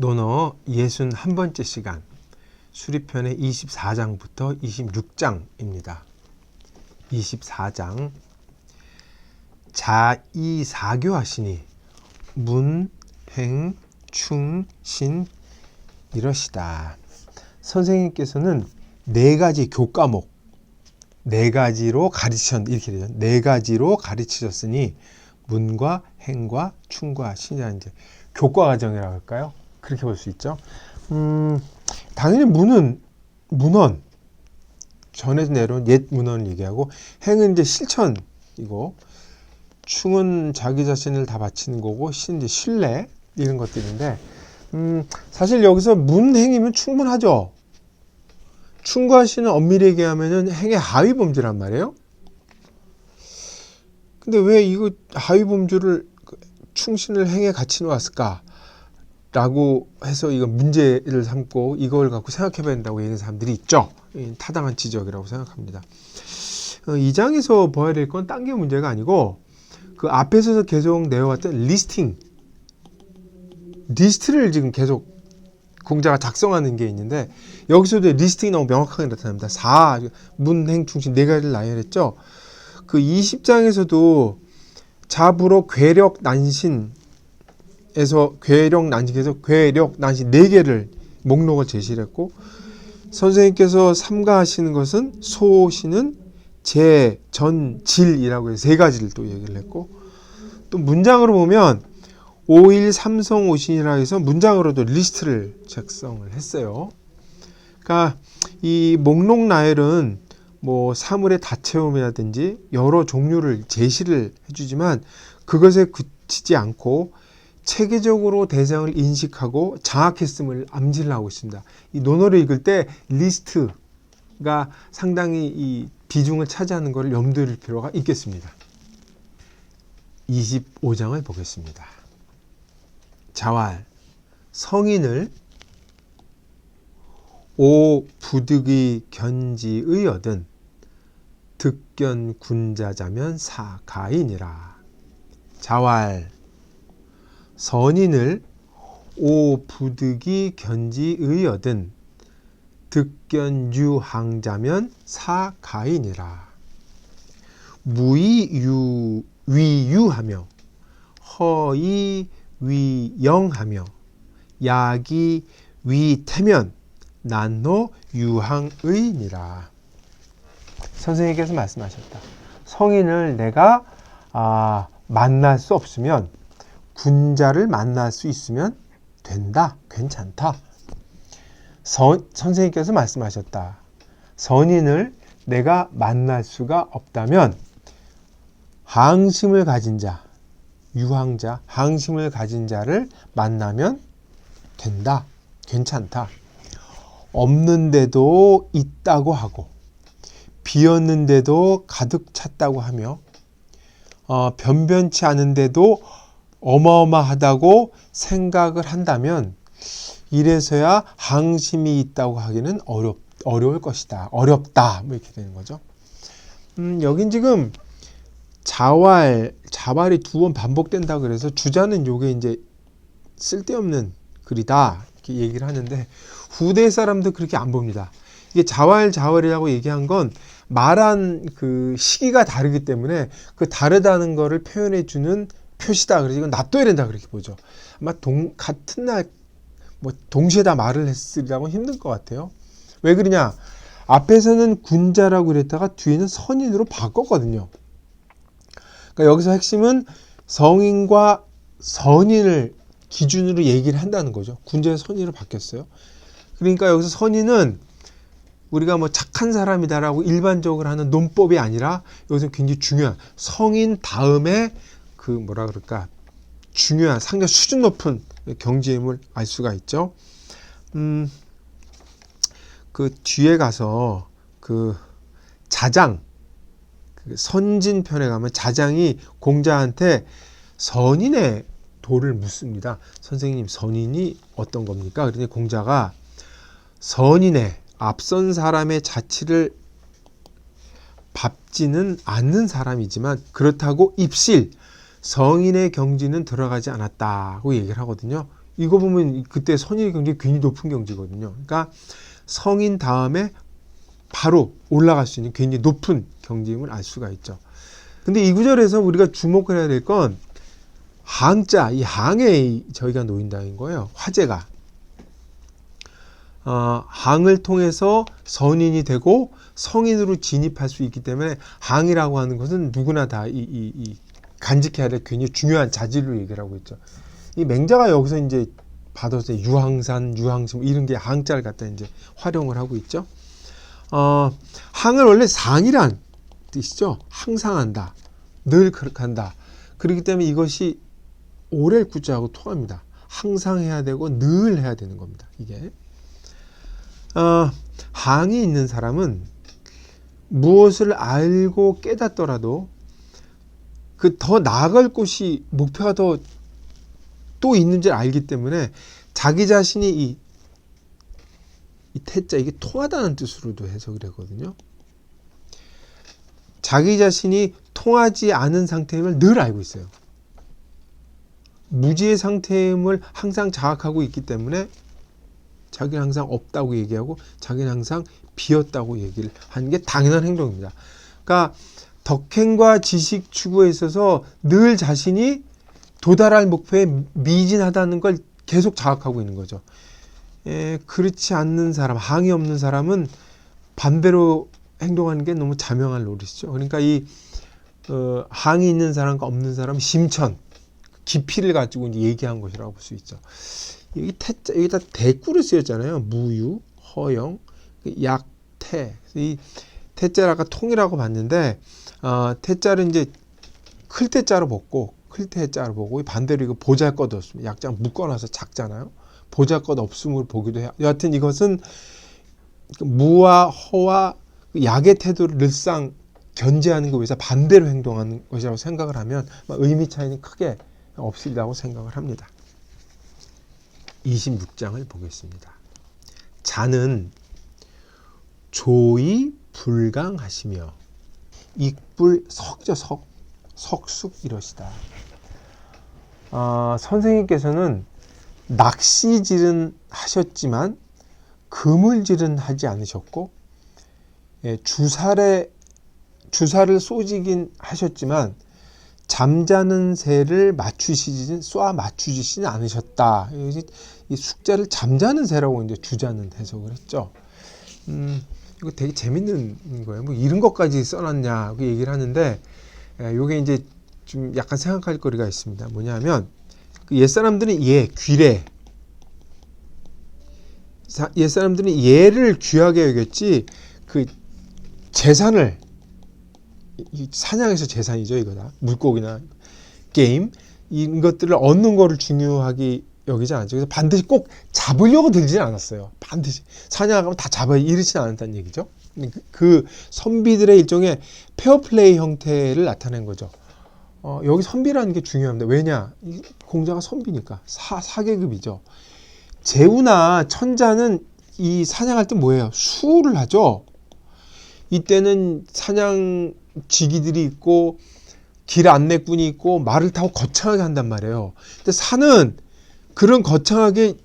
논어 61번째 시간 수리편의 24장부터 26장입니다. 24장 자이사교하시니 문, 행, 충, 신 이러시다. 선생님께서는 네 가지 교과목 네 가지로 가르치셨 이렇게. 네 가지로 가르치셨으니 문과 행과 충과 신이라는 이제 교과 과정이라고 할까요? 그렇게 볼 수 있죠. 음, 당연히 문은 문헌 전에서 내려온 옛 문헌을 얘기하고 행은 이제 실천이고 충은 자기 자신을 다 바치는 거고 신 이제 신뢰 이런 것들인데 음, 사실 여기서 문행이면 충분하죠. 충과 신은 엄밀히 얘기하면은 행의 하위 범주란 말이에요. 근데 왜 이거 하위 범주를 그 충신을 행에 같이 놓았을까? 라고 해서 이거 문제를 삼고 이걸 갖고 생각해 봐야 된다고 얘기하는 사람들이 있죠. 이 타당한 지적이라고 생각합니다. 어, 이 장에서 봐야 될 건 딴 게 문제가 아니고 그 앞에서 계속 내어왔던 리스팅 리스트를 지금 계속 공자가 작성하는 게 있는데 여기서도 리스팅이 너무 명확하게 나타납니다. 4 문행 충신 네 가지를 나열했죠. 그 20장에서도 자부로 괴력 난신 에서 괴력 난식에서 괴력 난식 네 개를 목록을 제시를 했고 선생님께서 삼가하시는 것은 소시는 제, 전, 질이라고 해서 세 가지를 또 얘기를 했고 또 문장으로 보면 5일 삼성 오신이라 해서 문장으로도 리스트를 작성을 했어요. 그러니까 이 목록 나열은 뭐 사물의 다채움이라든지 여러 종류를 제시를 해주지만 그것에 그치지 않고 체계적으로 대상을 인식하고 장악했음을 암시를 하고 있습니다. 이 논어를 읽을 때 리스트가 상당히 이 비중을 차지하는 것을 염두에 둘 필요가 있겠습니다. 25장을 보겠습니다. 자활 성인을 오 부득이 견지의 얻은 득견 군자자면 사가인이라 자활 선인을 오 부득이 견지의 얻은 득견유항자면 사가인이라. 무이유 위유하며 허이 위영하며 야기 위태면 난노 유항의니라. 선생님께서 말씀하셨다. 성인을 내가 아, 만날 수 없으면 군자를 만날 수 있으면 된다. 괜찮다. 선, 선생님께서 말씀하셨다. 선인을 내가 만날 수가 없다면 항심을 가진 자, 유황자, 항심을 가진 자를 만나면 된다. 괜찮다. 없는데도 있다고 하고 비었는데도 가득 찼다고 하며 어, 변변치 않은데도 어마어마하다고 생각을 한다면 이래서야 항심이 있다고 하기는 어렵, 어려울 것이다. 어렵다. 뭐 이렇게 되는 거죠. 음, 여긴 지금 자활, 자발이 두 번 반복된다 그래서 주자는 요게 이제 쓸데없는 글이다. 이렇게 얘기를 하는데 후대 사람도 그렇게 안 봅니다. 이게 자활, 자활이라고 얘기한 건 말한 그 시기가 다르기 때문에 그 다르다는 거를 표현해 주는 표시다. 그래서 이건 놔둬야 된다. 그렇게 보죠. 아마 동, 같은 날, 뭐, 동시에 다 말을 했으리라고 힘들 것 같아요. 왜 그러냐? 앞에서는 군자라고 그랬다가 뒤에는 선인으로 바꿨거든요. 그러니까 여기서 핵심은 성인과 선인을 기준으로 얘기를 한다는 거죠. 군자의 선인으로 바뀌었어요. 그러니까 여기서 선인은 우리가 뭐 착한 사람이다라고 일반적으로 하는 논법이 아니라 여기서 굉장히 중요한 성인 다음에 그 뭐라 그럴까 중요한 상당히 수준 높은 경지임을 알 수가 있죠. 음, 그 뒤에 가서 그 자장 그 선진 편에 가면 자장이 공자한테 선인의 도를 묻습니다. 선생님 선인이 어떤 겁니까? 그러니 공자가 선인의 앞선 사람의 자치를 밟지는 않는 사람이지만 그렇다고 입실 성인의 경지는 들어가지 않았다고 얘기를 하거든요. 이거 보면 그때 선의 경지 굉장히 높은 경지거든요. 그러니까 성인 다음에 바로 올라갈 수 있는 굉장히 높은 경지임을 알 수가 있죠. 근데 이 구절에서 우리가 주목을 해야 될 건 항자, 이 항에 저희가 놓인다는 거예요. 화제가. 어, 항을 통해서 선인이 되고 성인으로 진입할 수 있기 때문에 항이라고 하는 것은 누구나 다 이, 이, 이 간직해야 될 굉장히 중요한 자질로 얘기를 하고 있죠. 이 맹자가 여기서 이제 받아서 유항산, 유항심 이런 게 항자를 갖다 이제 활용을 하고 있죠. 어, 항을 원래 상이란 뜻이죠. 항상 한다. 늘 그렇게 한다. 그렇기 때문에 이것이 오래 구자하고 통합니다. 항상 해야 되고 늘 해야 되는 겁니다. 이게. 어, 항이 있는 사람은 무엇을 알고 깨닫더라도 그 더 나아갈 곳이 목표가 더 또 있는지를 알기 때문에 자기 자신이 이, 이 태자 이게 통하다는 뜻으로도 해석을 하거든요. 자기 자신이 통하지 않은 상태임을 늘 알고 있어요. 무지의 상태임을 항상 자각하고 있기 때문에 자기는 항상 없다고 얘기하고 자기는 항상 비었다고 얘기를 하는 게 당연한 행동입니다. 그러니까 덕행과 지식 추구에 있어서 늘 자신이 도달할 목표에 미진하다는 걸 계속 자각하고 있는 거죠. 에, 그렇지 않는 사람, 항이 없는 사람은 반대로 행동하는 게 너무 자명한 노릇이죠. 그러니까 이 어, 항이 있는 사람과 없는 사람 심천 깊이를 가지고 이제 얘기한 것이라고 볼 수 있죠. 여기 태자 여기다 대꾸를 쓰였잖아요. 무유, 허영, 약태. 이 태자를 아까 통이라고 봤는데 어, 태자를 이제 클 태자로 벗고 클 태자로 보고 반대로 이거 보잘것 없음 약자 묶어놔서 작잖아요. 보잘것 없음을 보기도 해요. 여하튼 이것은 무와 허와 약의 태도를 늘상 견제하는 것에 서 반대로 행동하는 것이라고 생각을 하면 의미 차이는 크게 없으리라고 생각을 합니다. 26장을 보겠습니다. 자는 조이 불강하시며 익불 석저 석 석숙 이러시다. 아, 선생님께서는 낚시질은 하셨지만 그물질은 하지 않으셨고 예, 주사에 주사를 쏘지긴 하셨지만 잠자는 새를 맞추시진 쏴 맞추시지는 않으셨다. 이 숙자를 잠자는 새라고 이제 주자는 해석을 했죠. 음, 이거 되게 재밌는 거예요. 뭐 이런 것까지 써놨냐 그 얘기를 하는데 이게 이제 좀 약간 생각할 거리가 있습니다. 뭐냐면 그옛 사람들은 예 귀래 옛 사람들은 예를 귀하게 여겼지 그 재산을 사냥에서 재산이죠 이거다 물고기나 게임 이런 것들을 얻는 거를 중요하게 여기지 않죠. 그래서 반드시 꼭 잡으려고 들지는 않았어요. 반드시 사냥하면 다 잡아야 이르지는 않았다는 얘기죠. 그, 그 선비들의 일종의 페어플레이 형태를 나타낸 거죠. 어, 여기 선비라는 게 중요합니다. 왜냐? 공자가 선비니까 사, 사계급이죠. 제우나 천자는 이 사냥할 때 뭐예요? 수를 하죠. 이때는 사냥 지기들이 있고 길 안내꾼이 있고 말을 타고 거창하게 한단 말이에요. 근데 산은 그런 거창하게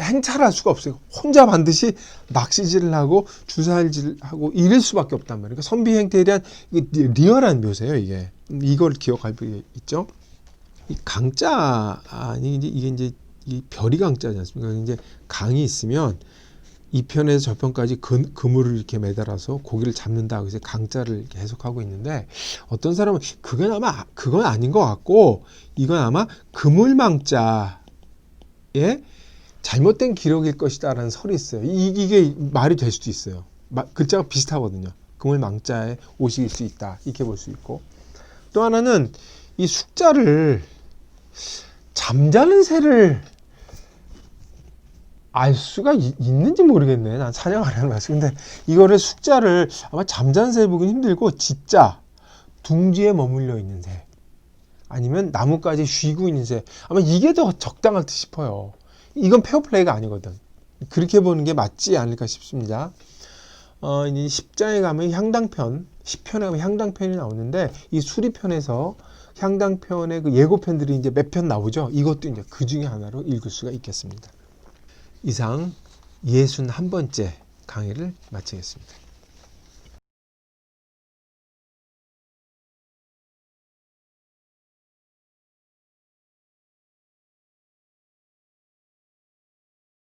행차를 할 수가 없어요. 혼자 반드시 낚시질을 하고 주사질을 하고 이럴 수밖에 없단 말이에요. 그러니까 선비 행태에 대한 리얼한 묘사예요. 이게 이걸 기억할 필요 있죠. 이 강자 아니 이게 이제 이 별이 강자지 않습니까? 이제 강이 있으면 이 편에서 저 편까지 그, 그물을 이렇게 매달아서 고기를 잡는다. 그래서 강자를 해석하고 있는데 어떤 사람은 그건 아마 그건 아닌 것 같고 이건 아마 그물망자 의 잘못된 기록일 것이다라는 설이 있어요. 이, 이게 말이 될 수도 있어요. 마, 글자가 비슷하거든요. 그물망자의 오식일 수 있다. 이렇게 볼 수 있고 또 하나는 이 숙자를 잠자는 새를 알 수가 있, 는지 모르겠네. 난 사냥 안 하는 말씀. 근데 이거를 숫자를 아마 잠자는 새 보기 힘들고 진짜 둥지에 머물러 있는 새 아니면 나뭇가지 쉬고 있는 새 아마 이게 더 적당할 듯 싶어요. 이건 페어플레이가 아니거든. 그렇게 보는 게 맞지 않을까 싶습니다. 어, 이제 10장에 가면 향당편, 10편에 가면 향당편이 나오는데 이 수리편에서 향당편의 그 예고편들이 이제 몇 편 나오죠. 이것도 이제 그 중에 하나로 읽을 수가 있겠습니다. 이상 예순 한 번째 강의를 마치겠습니다.